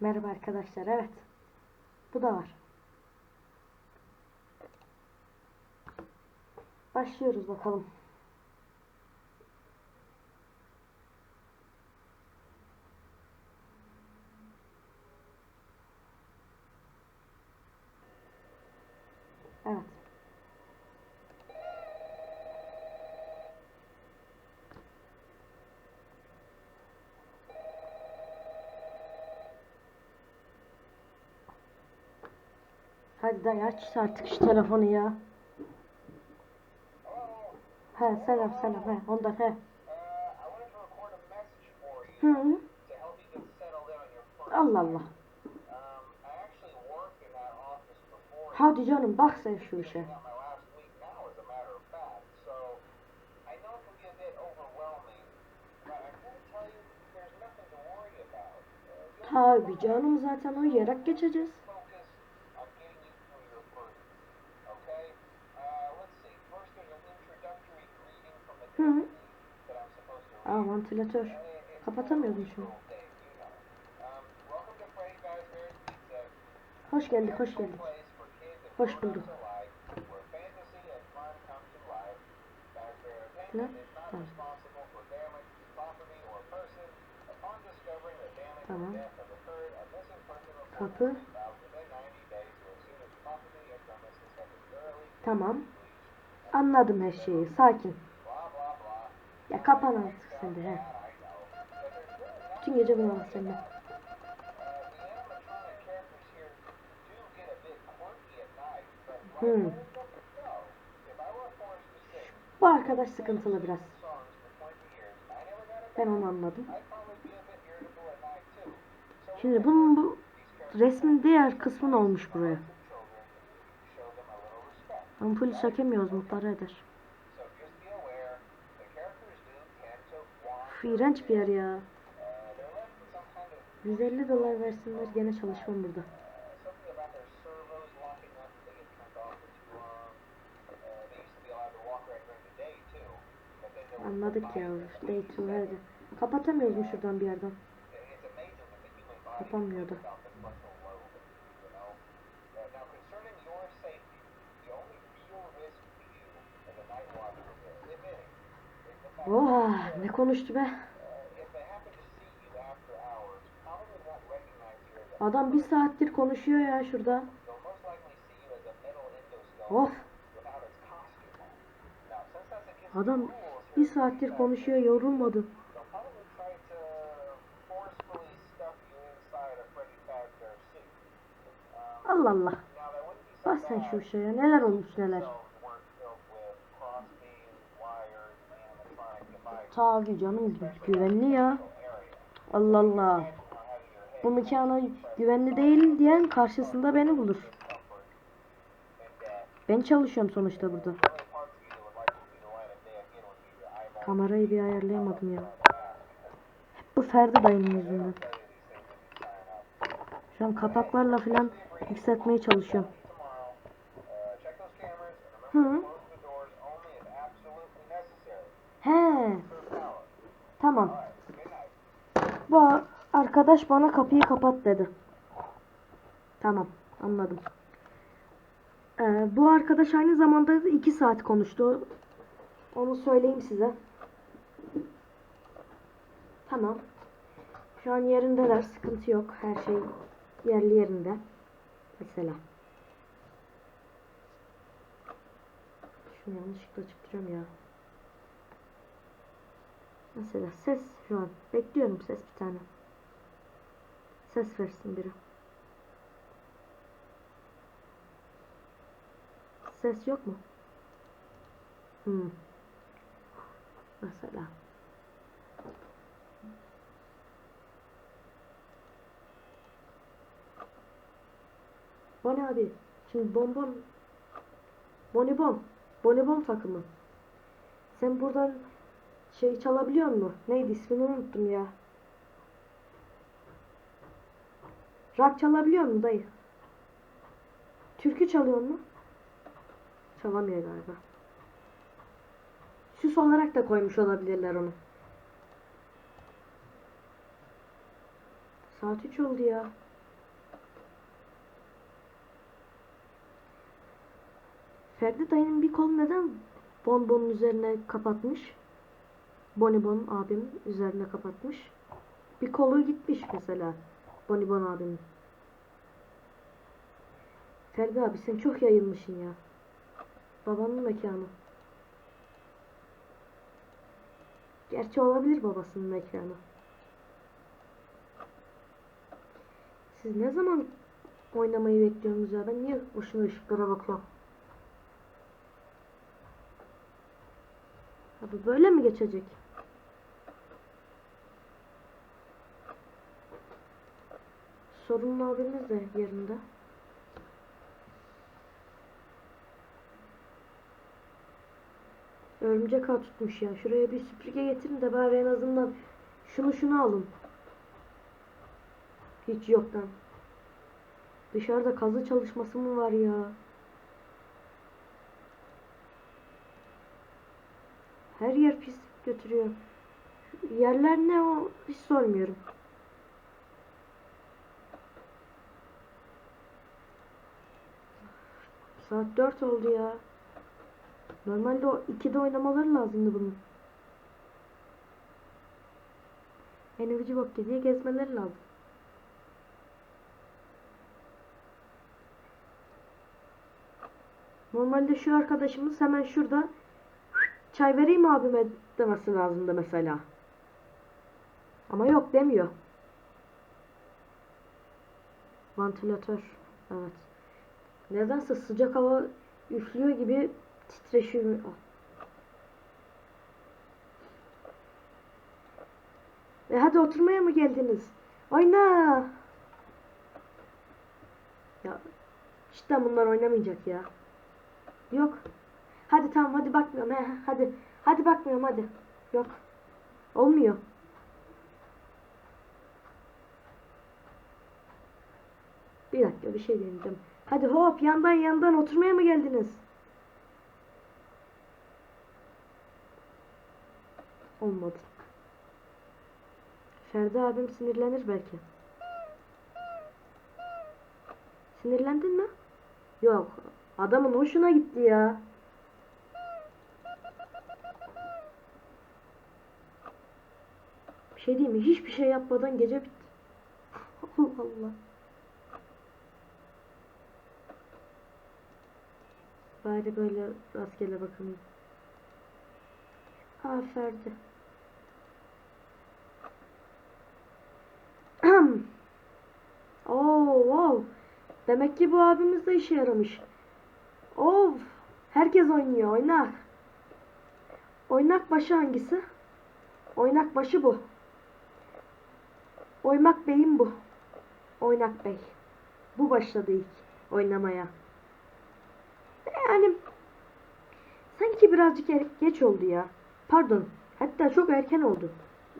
Merhaba arkadaşlar. Evet. Bu da var. Başlıyoruz bakalım. Evet. Hadi dayı aç artık şu telefonu ya. He selam selam he ondan he. Uh, I wanted to record a message for you Hı. to help you get Aa vantilatör. Kapatamıyordum şunu. Hoş geldik hoş geldik. Hoş bulduk. Ne? Tamam. Tamam. Kapı. Tamam. Anladım her şeyi. Sakin. Ya kapan artık sen de he. Bütün gece bunu anlatacağım ben. Hmm. Bu arkadaş sıkıntılı biraz. Ben onu anladım. Şimdi bunun bu resmin diğer kısmı ne olmuş buraya? Ampulü sökemiyoruz muhtar eder. Üf, iğrenç bir yer ya. 150 dolar versinler gene çalışmam burada. Anladık ya. Day two hadi. Kapatamıyoruz mu şuradan bir yerden? Kapanmıyordu. You as a Adam bir saattir konuşuyor ya şurada. Of. Adam bir saattir konuşuyor yorulmadı. Allah Allah. be Bas sen şu şeye neler olmuş neler. Tabi canım güvenli ya. Allah Allah. Bu mekana güvenli değil diyen karşısında beni bulur. Ben çalışıyorum sonuçta burada. Kamerayı bir ayarlayamadım ya. Hep bu Ferdi dayının yüzünden. Şu an kapaklarla falan yükseltmeye çalışıyorum. Arkadaş bana kapıyı kapat dedi. Tamam, anladım. Ee, bu arkadaş aynı zamanda 2 saat konuştu. Onu söyleyeyim size. Tamam. Şu an yerindeler, sıkıntı yok. Her şey yerli yerinde. Mesela. Şunu yanlışlıkla çıktırıyorum ya. Mesela ses şu an. Bekliyorum ses bir tane. Ses versin biri. Ses yok mu? Hmm. Mesela. Boni abi. Şimdi bonbon. Bonibon. Bonibon takımı. Sen buradan şey çalabiliyor musun? Neydi ismini unuttum ya. Rock çalabiliyor mu dayı? Türkü çalıyor mu? Çalamıyor galiba. Süs olarak da koymuş olabilirler onu. Saat 3 oldu ya. Ferdi dayının bir kolu neden bonbonun üzerine kapatmış? Bonibon abim üzerine kapatmış. Bir kolu gitmiş mesela. Bonibon abimin. Ferdi abi sen çok yayılmışsın ya. Babanın mekanı. Gerçi olabilir babasının mekanı. Siz ne zaman oynamayı bekliyorsunuz ya? Ben niye boşuna ışıklara bakıyorum? Abi böyle mi geçecek? Sorunlu abimiz de yerinde. Örümcek ağ tutmuş ya. Şuraya bir süpürge getirin de bari en azından şunu şunu alın. Hiç yoktan. Dışarıda kazı çalışması mı var ya? Her yer pis götürüyor. Yerler ne o hiç sormuyorum. Saat 4 oldu ya. Normalde o 2'de oynamaları lazımdı bunun. Enerji bok diye gezmeleri lazım. Normalde şu arkadaşımız hemen şurada çay vereyim abime demesi lazımdı mesela. Ama yok demiyor. Vantilatör. Evet. Nedense sıcak hava üflüyor gibi titreşiyor. E hadi oturmaya mı geldiniz? Oyna. Ya cidden bunlar oynamayacak ya. Yok. Hadi tamam hadi bakmıyorum. He, hadi. Hadi bakmıyorum hadi. Yok. Olmuyor. Bir dakika bir şey deneyeceğim. Hadi hop yandan yandan oturmaya mı geldiniz? Olmadı. Ferdi abim sinirlenir belki. Sinirlendin mi? Yok. Adamın hoşuna gitti ya. Bir şey diyeyim mi? Hiçbir şey yapmadan gece bitti. Allah Allah. Bari böyle rastgele bakalım. Ha Ferdi. Oo, wow. Demek ki bu abimiz de işe yaramış. Of. Herkes oynuyor. Oynak. Oynak başı hangisi? Oynak başı bu. Oymak beyim bu. Oynak bey. Bu başladı ilk oynamaya. Yani sanki birazcık er- geç oldu ya. Pardon. Hatta çok erken oldu.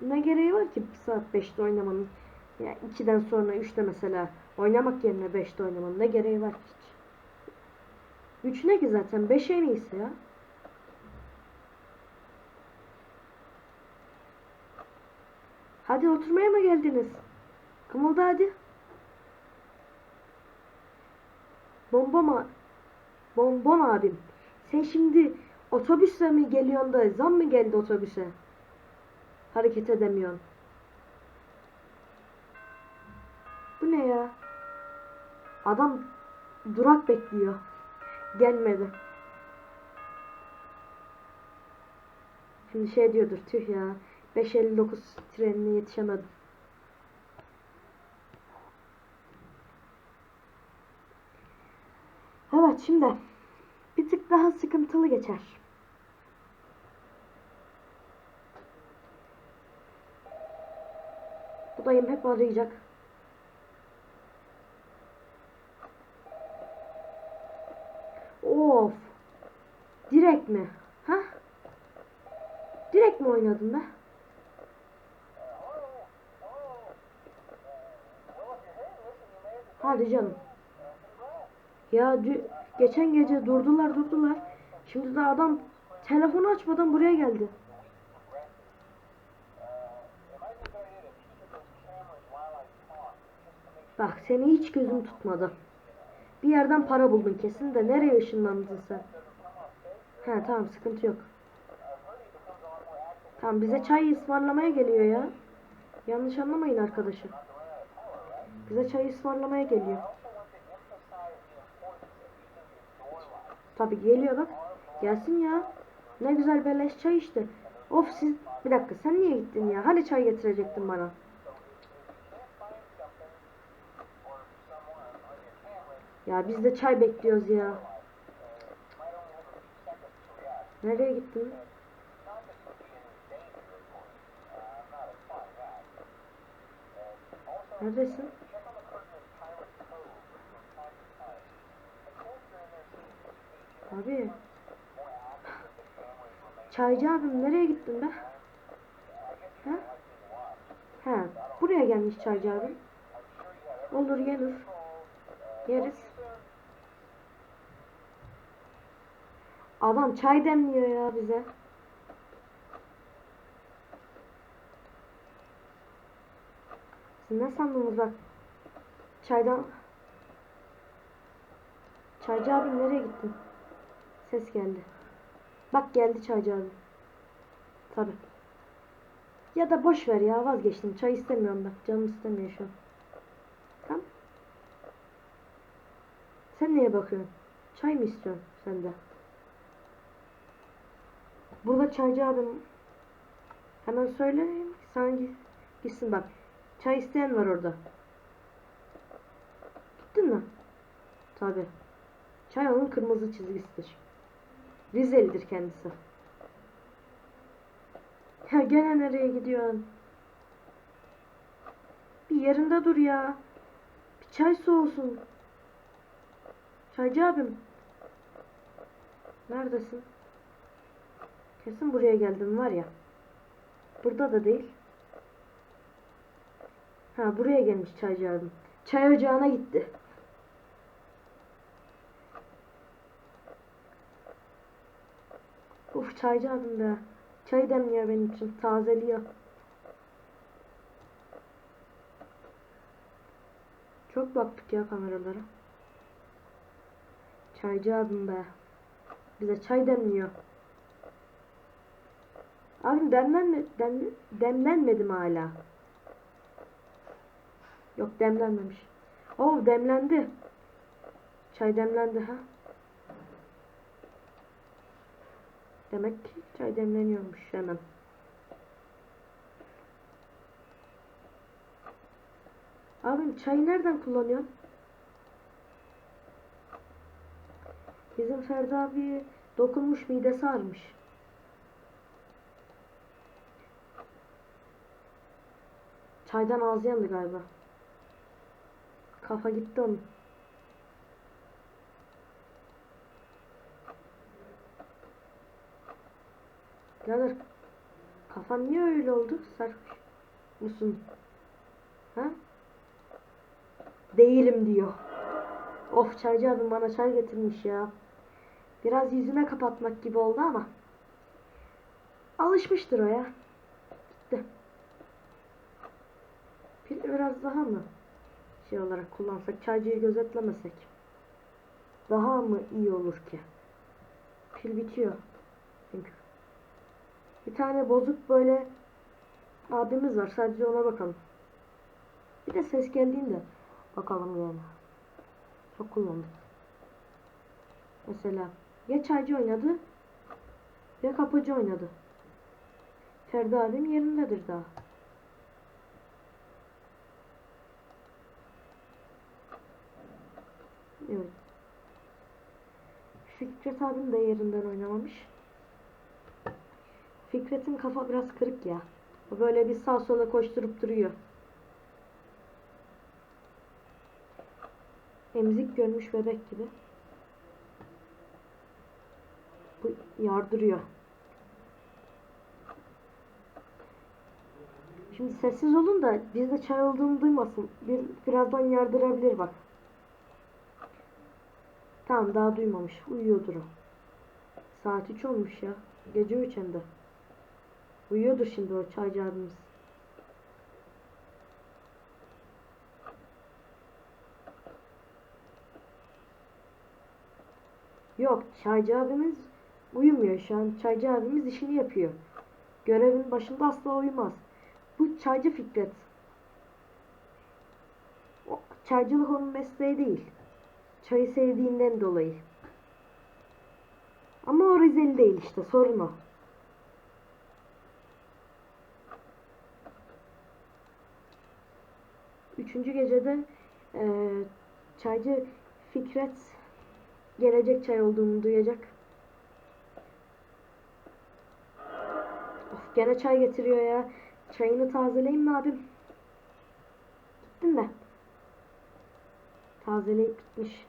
Ne gereği var ki saat 5'te oynamanın? Ya 2'den sonra 3'te mesela oynamak yerine 5'te oynamanın ne gereği var ki hiç? 3 ne ki zaten 5 en iyisi ya. Hadi oturmaya mı geldiniz? Kımılda hadi. Bombama Bonbon abim. Sen şimdi otobüsle mi geliyorsun da zam mı geldi otobüse? Hareket edemiyorsun. Bu ne ya? Adam durak bekliyor. Gelmedi. Şimdi şey diyordur tüh ya. 5.59 trenine yetişemedim. Evet şimdi tık daha sıkıntılı geçer. Bu dayım hep arayacak. Of. Direkt mi? Ha? Direkt mi oynadın be? Hadi canım. Ya dü- geçen gece durdular durdular. Şimdi de adam telefonu açmadan buraya geldi. Bak seni hiç gözüm tutmadı. Bir yerden para buldun kesin de nereye ışınlandın sen? He tamam sıkıntı yok. Tamam bize çay ısmarlamaya geliyor ya. Yanlış anlamayın arkadaşım. Bize çay ısmarlamaya geliyor. Tabi geliyor bak. Gelsin ya. Ne güzel beleş çay işte. Of siz bir dakika sen niye gittin ya? Hani çay getirecektin bana? Ya biz de çay bekliyoruz ya. Nereye gittin? Neredesin? Abi. Çaycı abim nereye gittin be? Ha? Ha, buraya gelmiş çaycı abim. Olur gelir. Yeriz. Adam çay demliyor ya bize. Siz ne sandınız bak. Çaydan... Çaycı abim nereye gittin? Ses geldi. Bak geldi çaycı abim. Tabi. Ya da boş ver ya vazgeçtim. Çay istemiyorum ben. Canım istemiyor şu an. Tamam. Sen neye bakıyorsun? Çay mı istiyorsun sen de? Burada çaycı abim. Hemen söyleyeyim. Sen gi- gitsin bak. Çay isteyen var orada. Gittin mi? Tabi. Çay onun kırmızı çizgisidir. Rizelidir kendisi. Ya gene nereye gidiyorsun? Bir yerinde dur ya. Bir çay soğusun. Çaycı abim. Neredesin? Kesin buraya geldim var ya. Burada da değil. Ha buraya gelmiş çaycı abim. Çay ocağına gitti. Çaycı be. Çay demliyor benim için. Tazeliyor. Çok baktık ya kameralara. Çaycı abim be. Bize çay demliyor. Abim demlenme, dem, demlenmedi mi hala? Yok demlenmemiş. Oh demlendi. Çay demlendi ha. Demek ki çay demleniyormuş hemen. Abim çayı nereden kullanıyorsun? Bizim Ferdi abi dokunmuş midesi ağrımış. Çaydan ağzı yandı galiba. Kafa gitti onun. Birader kafan niye öyle oldu? Sarhoş musun? Ha? Değilim diyor. Of çaycı abim bana çay getirmiş ya. Biraz yüzüne kapatmak gibi oldu ama. Alışmıştır o ya. Gitti. Bir, biraz daha mı şey olarak kullansak, çaycıyı gözetlemesek daha mı iyi olur ki? Pil bitiyor. Bir tane bozuk böyle abimiz var. Sadece ona bakalım. Bir de ses geldiğinde bakalım yani. Çok kullandık. Mesela ya çaycı oynadı ya kapıcı oynadı. Ferdi abim yerindedir daha. Evet. Fikret abim de yerinden oynamamış. Fikret'in kafa biraz kırık ya. O böyle bir sağ sola koşturup duruyor. Emzik görmüş bebek gibi. Bu yardırıyor. Şimdi sessiz olun da bizde çay olduğunu duymasın. Bir, birazdan yardırabilir bak. Tamam daha duymamış. Uyuyordur o. Saat 3 olmuş ya. Gece 3 hem de. Uyuyordur şimdi o çaycı. Yok çaycı abimiz Uyumuyor şu an. Çaycı abimiz işini yapıyor. Görevin başında asla uyumaz. Bu çaycı Fikret. O, çaycılık onun mesleği değil. Çayı sevdiğinden dolayı. Ama o Rizeli değil işte sorun o. Üçüncü gecede eee, çaycı Fikret gelecek çay olduğunu duyacak. Of gene çay getiriyor ya. Çayını tazeleyeyim mi abim? Gittin de. Tazeleyip gitmiş.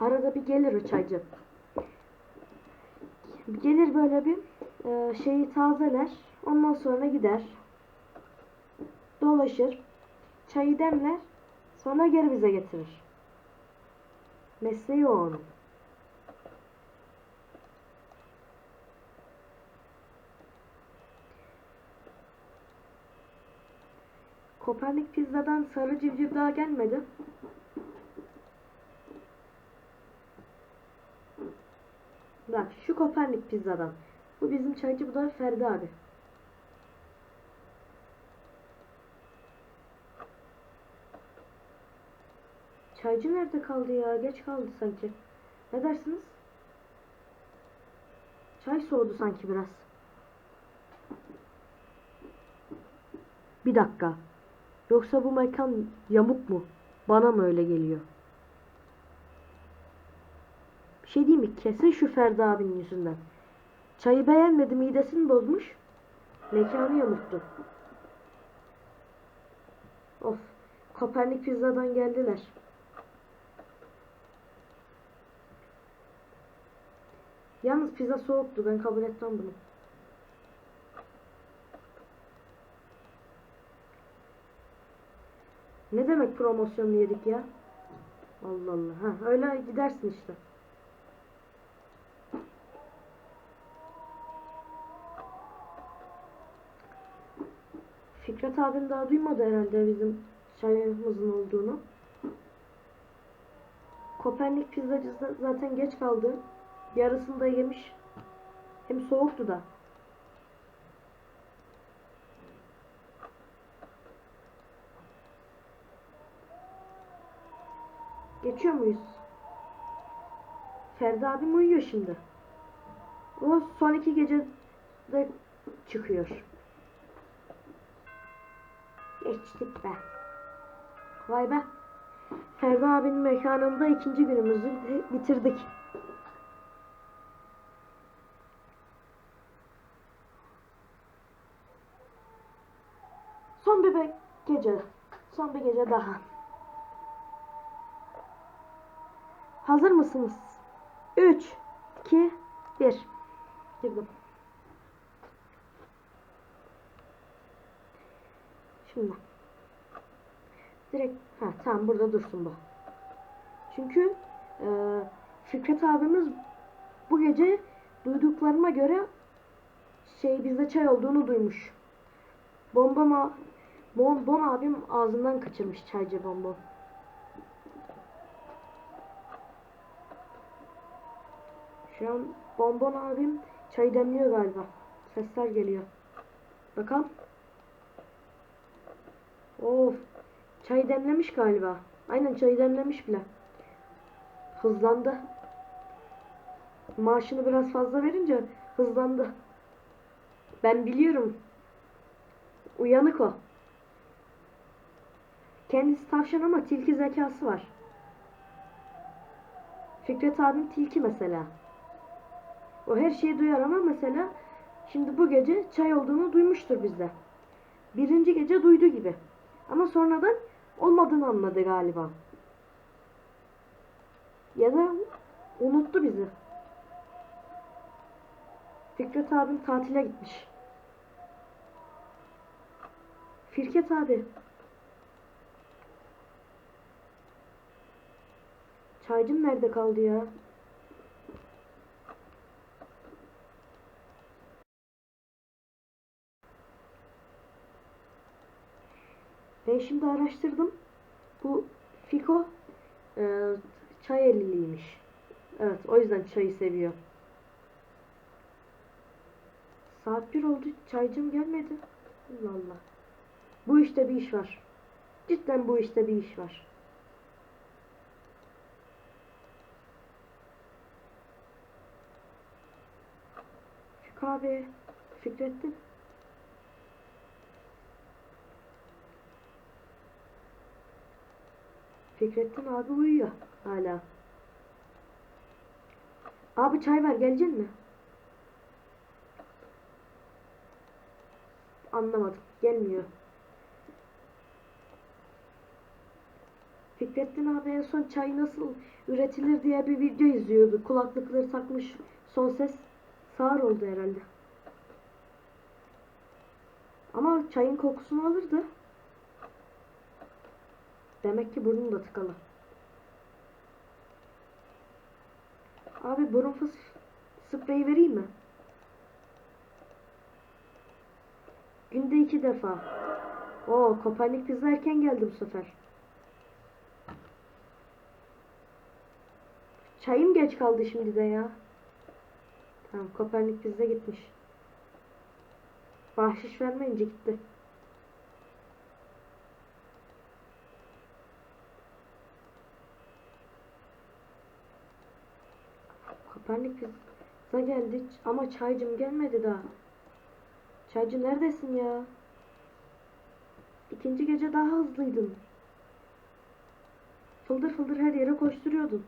Arada bir gelir o çaycı. Gelir böyle bir e, şeyi tazeler. Ondan sonra gider. Dolaşır. Çayı demler. Sonra geri bize getirir. Mesleği o onun. Kopernik pizzadan sarı civciv daha gelmedi. Bak şu Kopernik pizzadan. Bu bizim çaycı bu da Ferdi abi. Çaycı nerede kaldı ya? Geç kaldı sanki. Ne dersiniz? Çay soğudu sanki biraz. Bir dakika. Yoksa bu mekan yamuk mu? Bana mı öyle geliyor? Bir şey diyeyim mi? Kesin şu Ferdi abinin yüzünden. Çayı beğenmedi, midesini bozmuş. Mekanı yamuktu. Of. Kopernik pizzadan geldiler. Yalnız pizza soğuktu. Ben kabul etmem bunu. Ne demek promosyon yedik ya? Allah Allah. Ha, öyle gidersin işte. Fikret abim daha duymadı herhalde bizim çayımızın olduğunu. Kopernik pizzacı za- zaten geç kaldı. Yarısını da yemiş. Hem soğuktu da. Geçiyor muyuz? Ferdi abim uyuyor şimdi. O son iki gecede çıkıyor. Geçtik be. Vay be. Ferdi abinin mekanında ikinci günümüzü bitirdik. Son bir gece. Son bir gece daha. Hazır mısınız? 3, 2, 1. Girdim. Şimdi. Direkt ha tamam burada dursun bu. Çünkü e, Fikret abimiz bu gece duyduklarıma göre şey bizde çay olduğunu duymuş. Bomba ma Bon, bon abim ağzından kaçırmış çaycı bonbon. Şu an bonbon abim çay demliyor galiba. Sesler geliyor. Bakalım. Of. Çay demlemiş galiba. Aynen çay demlemiş bile. Hızlandı. Maaşını biraz fazla verince hızlandı. Ben biliyorum. Uyanık o. Kendisi tavşan ama tilki zekası var. Fikret abim tilki mesela. O her şeyi duyar ama mesela şimdi bu gece çay olduğunu duymuştur bizde. Birinci gece duydu gibi. Ama sonradan olmadığını anladı galiba. Ya da unuttu bizi. Fikret abim tatile gitmiş. Firket abi. Çaycım nerede kaldı ya? Ben şimdi araştırdım. Bu Fiko e, çay elliliymiş. Evet o yüzden çayı seviyor. Saat bir oldu çaycım gelmedi. Allah Allah. Bu işte bir iş var. Cidden bu işte bir iş var. Fiko abi. Fikrettin. Fikrettin abi uyuyor hala. Abi çay ver gelecek mi? Anlamadım. Gelmiyor. Fikrettin abi en son çay nasıl üretilir diye bir video izliyordu. Kulaklıkları takmış son ses sağır oldu herhalde. Ama çayın kokusunu alırdı. Demek ki burnum da tıkalı. Abi burun fıs spreyi vereyim mi? Günde iki defa. Oo Kopernik pizza erken geldi bu sefer. Çayım geç kaldı şimdi de ya. Tamam Kopernik pizza gitmiş. Bahşiş vermeyince gitti. Kopernik pizza geldi ama çaycım gelmedi daha. Çaycı neredesin ya? İkinci gece daha hızlıydın. Fıldır fıldır her yere koşturuyordun.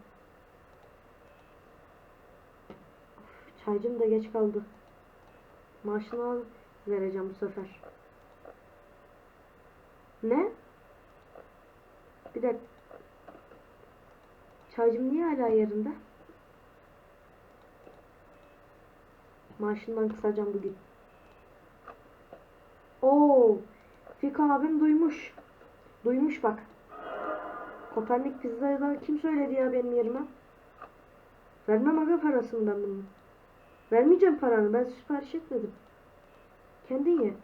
Of, çaycım da geç kaldı. Maaşını vereceğim bu sefer. Ne? Bir dakika. Çaycım niye hala yerinde? Maaşından kısacağım bugün. Oo, Fika abim duymuş. Duymuş bak. Kopernik pizzayı kim söyledi ya benim yerime? Vermem aga parasını ben bunun. Vermeyeceğim paranı ben sipariş etmedim. Kendin ye.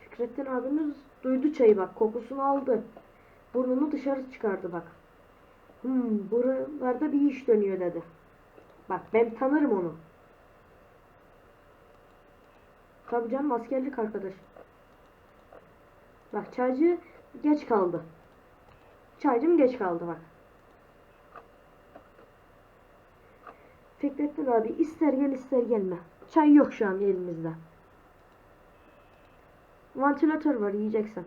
Fikrettin abimiz duydu çayı bak kokusunu aldı. Burnunu dışarı çıkardı bak. Hmm buralarda bir iş dönüyor dedi. Bak ben tanırım onu. Tabii canım askerlik arkadaş. Bak çaycı geç kaldı. Çaycım geç kaldı bak. Fikrettin abi ister gel ister gelme. Çay yok şu an elimizde. Vantilatör var yiyeceksen.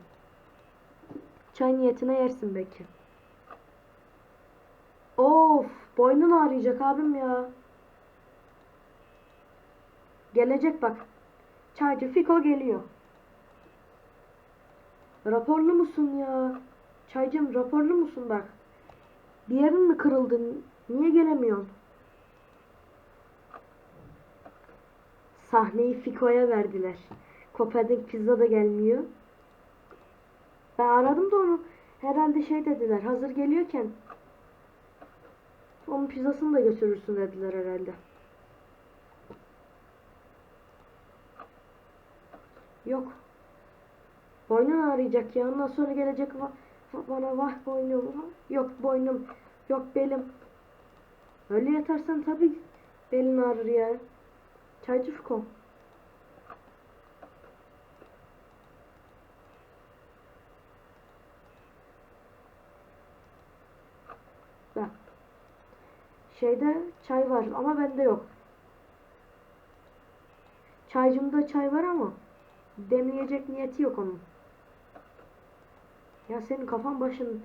Çay niyetine yersin belki. Of boynun ağrıyacak abim ya. Gelecek bak. Çaycı Fiko geliyor. Raporlu musun ya? Çaycım raporlu musun bak? Bir yerin mi kırıldı? Niye gelemiyorsun? Sahneyi Fiko'ya verdiler. Kopernik pizza da gelmiyor. Ben aradım da onu. Herhalde şey dediler. Hazır geliyorken onun pizzasını da götürürsün dediler herhalde. Yok. Boynun ağrıyacak ya. Ondan sonra gelecek va- bana vah boynum. Yok boynum. Yok belim. Öyle yatarsan tabii belin ağrır ya. Çaycı Fiko. Bak. Şeyde çay var ama bende yok. Çaycımda çay var ama demleyecek niyeti yok onun. Ya senin kafan başın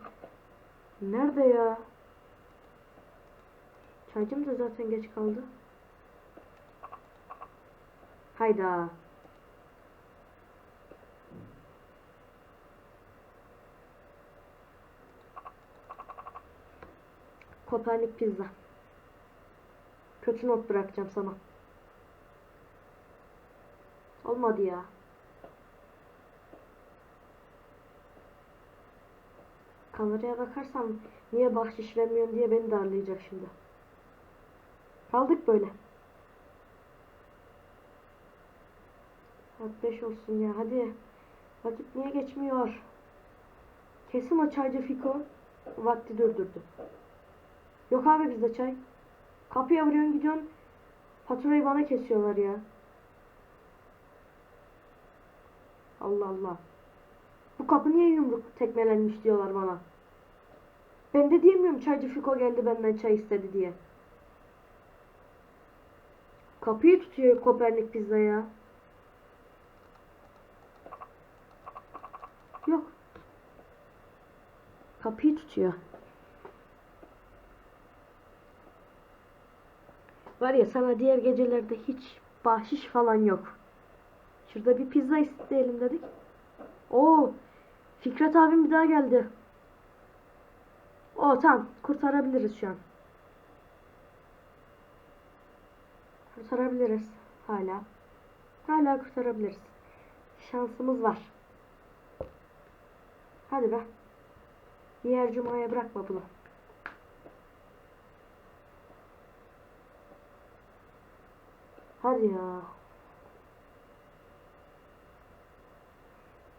nerede ya? Çaycım da zaten geç kaldı. Hayda. Kopernik pizza. Kötü not bırakacağım sana. Olmadı ya. Kameraya bakarsam niye bahşiş vermiyorsun diye beni darlayacak şimdi. Kaldık böyle. Saat 5 olsun ya hadi. Vakit niye geçmiyor? Kesin o çaycı Fiko vakti durdurdu. Yok abi bizde çay. Kapıya vuruyorsun gidiyorsun. Faturayı bana kesiyorlar ya. Allah Allah. Bu kapı niye yumruk tekmelenmiş diyorlar bana. Ben de diyemiyorum çaycı Fiko geldi benden çay istedi diye. Kapıyı tutuyor Kopernik pizza ya. Yok. Kapıyı tutuyor. Var ya sana diğer gecelerde hiç bahşiş falan yok. Şurada bir pizza isteyelim dedik. Oo, Fikret abim bir daha geldi. O tamam kurtarabiliriz şu an. Kurtarabiliriz hala. Hala kurtarabiliriz. Şansımız var. Hadi be. Diğer cumaya bırakma bunu. Hadi ya.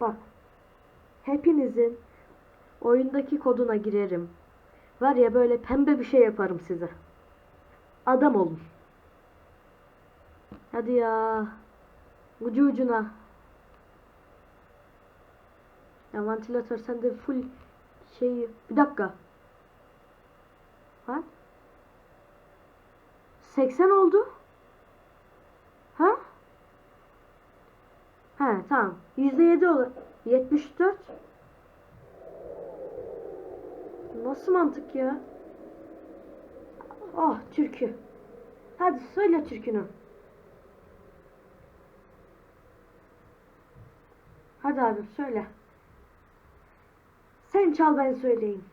Bak. Hepinizin oyundaki koduna girerim. Var ya böyle pembe bir şey yaparım size. Adam olun. Hadi ya. Ucu ucuna. Ya vantilatör sende full şey bir dakika. Ha? 80 oldu. Ha? Ha tamam. %7 olur. 74. Nasıl mantık ya? Ah türkü. Hadi söyle türkünü. Hadi abi söyle. Sen çal ben söyleyeyim.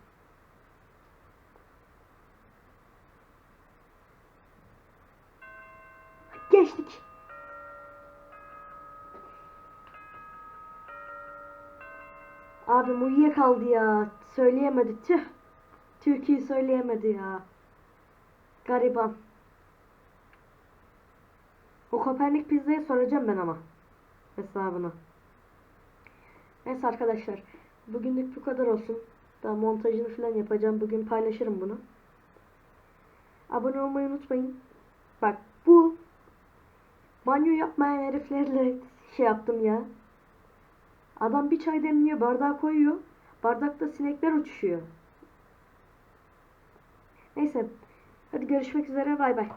Abim uyuyakaldı ya. Söyleyemedi. Tüh. Türkiye'yi söyleyemedi ya. Gariban. O Kopernik pizzayı soracağım ben ama. Hesabını. Neyse arkadaşlar. Bugünlük bu kadar olsun. Daha montajını falan yapacağım. Bugün paylaşırım bunu. Abone olmayı unutmayın. Bak bu banyo yapmayan heriflerle şey yaptım ya. Adam bir çay demliyor, bardağa koyuyor. Bardakta sinekler uçuşuyor. Neyse. Hadi görüşmek üzere. Bay bay.